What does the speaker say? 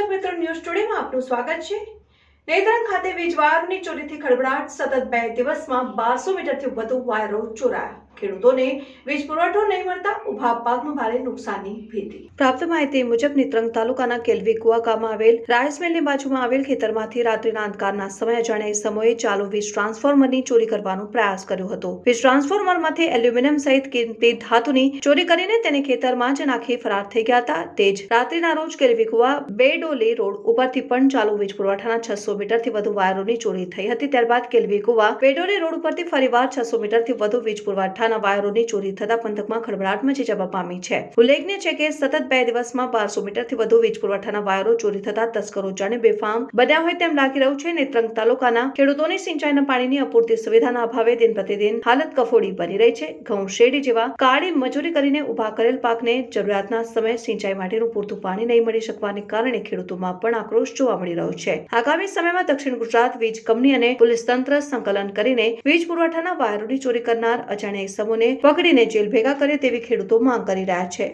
દર્શક મિત્રો ન્યૂઝ સ્ટુડિયોમાં આપનું સ્વાગત છે. નેત્રંગ ખાતે વીજવાયરની ચોરીથી ખળભળાટ સતત બે દિવસમાં બારસો મીટરથી વધુ વાયરો ચોરાયા. ખેડૂતોને વીજ પુરવઠો નહીં મળતા ઊભા પાકમાં ભારે નુકસાનની ભીતિ. પ્રાપ્ત માહિતી મુજબ નેત્રંગ તાલુકાના કેલવી કુવા ગામમાં આવેલ રાયસમેલની બાજુમાં આવેલ ખેતરમાંથી રાત્રિના અંધકારના સમયે અજાણ્યા સમયે ચાલુ વીજ ટ્રાન્સફોર્મરની ચોરી કરવાનો પ્રયાસ કર્યો હતો. વીજ ટ્રાન્સફોર્મરમાંથી એલ્યુમિનિયમ સહિત કિંમતી ધાતુની ચોરી કરીને તેને ખેતરમાં જ નાખી ફરાર થઈ ગયા હતા. તે જ રાત્રિના રોજ કેલવી કુવા બે ડોલી રોડ ઉપરથી પણ ચાલુ વીજ પુરવઠાના છસો મીટરથી વધુ વાયરોની ચોરી થઈ હતી. ત્યારબાદ કેલવી કુવા બેડોલી રોડ ઉપરથી ફરીવાર છસો મીટરથી વધુ વીજ પુરવઠાના વાયરોની ચોરી થતા પંથકમાં ખળભળાટ મચી જવા પામી છે. ઉલ્લેખનીય છે કે સતત બે દિવસમાં બારસો મીટરથી વધુ વીજ પુરવઠાના વાયરો ચોરી થતા તસ્કરો જાણે બેફામ બન્યા હોય તેમ લાગી રહ્યું છે. નેત્રંગ તાલુકાના ખેડૂતોની સિંચાઈના પાણીની અપૂરતી સુવિધાના અભાવે દિન પ્રતિદિન હાલત કફોડી બની રહી છે. ઘઉં, શેરડી જેવા કાળી મજૂરી કરીને ઊભા કરેલ પાકને જરૂરિયાતના સમયે સિંચાઈ માટેનું પૂરતું પાણી નહીં મળી શકવાને કારણે ખેડૂતોમાં પણ આક્રોશ જોવા મળી રહ્યો છે. આગામી સમયમાં દક્ષિણ ગુજરાત વીજ કંપની અને પોલીસ તંત્ર સંકલન કરીને વીજ પુરવઠાના વાયરોની ચોરી કરનાર અજાણ્યા સમૂહને પકડીને જેલ ભેગા કરે તેવી ખેડૂતો માંગ કરી રહ્યા છે.